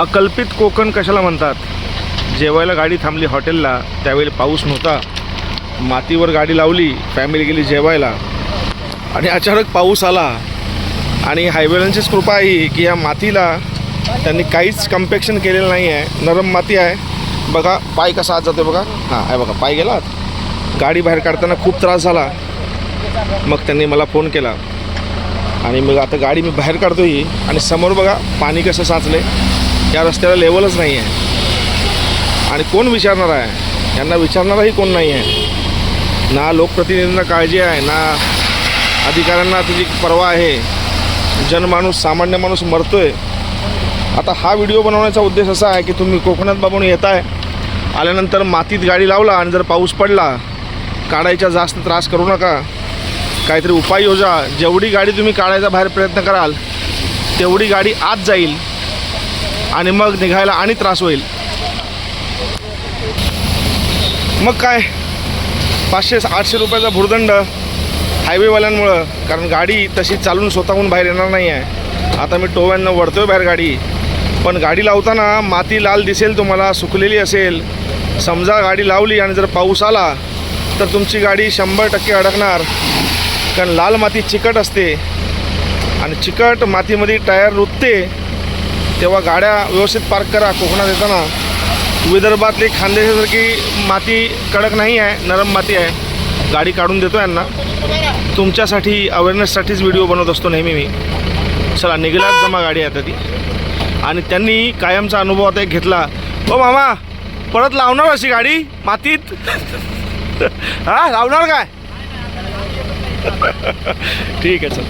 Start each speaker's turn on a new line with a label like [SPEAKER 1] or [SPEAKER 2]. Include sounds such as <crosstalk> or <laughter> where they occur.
[SPEAKER 1] अकल्पित कोकण कशाला म्हणतात? जेवायला गाडी थांबली हॉटेलला त्यावेळी पाऊस नव्हता. मातीवर गाडी लावली फॅमिली गेली जेवायला. आणि अचानक पाऊस आला. आणि हायवेलांचीच कृपा आहे की या मातीला त्यांनी काहीच कम्पेक्शन केलेलं नाही आहे नरम माती आहे. बघा पाय कसा आत जातो बघा. हां आहे बघा पाय गेलात गाडी बाहेर काढताना खूप त्रास झाला. मग त्यांनी मला फोन केला. आणि मग आता गाडी मी बाहेर काढतो ही आणि समोर बघा पाणी कसं साचले या रस्त्याला लेवलच नाही आहे. आणि कोण विचारणार आहे? यांना विचारणाराही कोण नाही आहे. ना लोकप्रतिनिधींना काळजी आहे ना अधिकाऱ्यांना त्याची पर्वा आहे. जनमाणूस सामान्य माणूस मरतो आहे आता हा व्हिडिओ बनवण्याचा उद्देश असा आहे की तुम्ही कोकणात बाबून येत आहे आल्यानंतर मातीत गाडी लावला आणि जर पाऊस पडला काढायचा जास्त त्रास करू नका. काहीतरी उपाययोजना जेवढी गाडी तुम्ही काढायचा बाहेर प्रयत्न कराल तेवढी गाडी आत जाईल. आणि मग निघायला आणि त्रास होईल. मग काय? पाचशे आठशे रुपयाचा भुर्दंड हायवेवाल्यांमुळं कारण गाडी तशी चालून स्वतःहून बाहेर येणार नाही आहे आता मी टोव्यांना वळतोय बाहेर गाडी. पण गाडी लावताना माती लाल दिसेल तुम्हाला सुकलेली असेल. समजा गाडी लावली आणि जर पाऊस आला तर तुमची गाडी शंभर टक्के अडकणार. कारण लाल माती चिकट असते. आणि चिकट मातीमध्ये टायर रुतते. तेव्हा गाड्या व्यवस्थित पार्क करा कोकणात येताना. विदर्भातली खानदेशासारखी माती कडक नाही आहे नरम माती आहे. गाडी काढून देतो यांना. तुमच्यासाठी अवेअरनेससाठीच व्हिडिओ बनवत असतो नेहमी मी. चला निघलाच जमा गाडी आहे आता ती. आणि त्यांनी कायमचा अनुभव आता एक घेतला. ओ मामा परत लावणार अशी गाडी? मातीत? <laughs> हा लावणार काय? <laughs> ठीक आहे चल.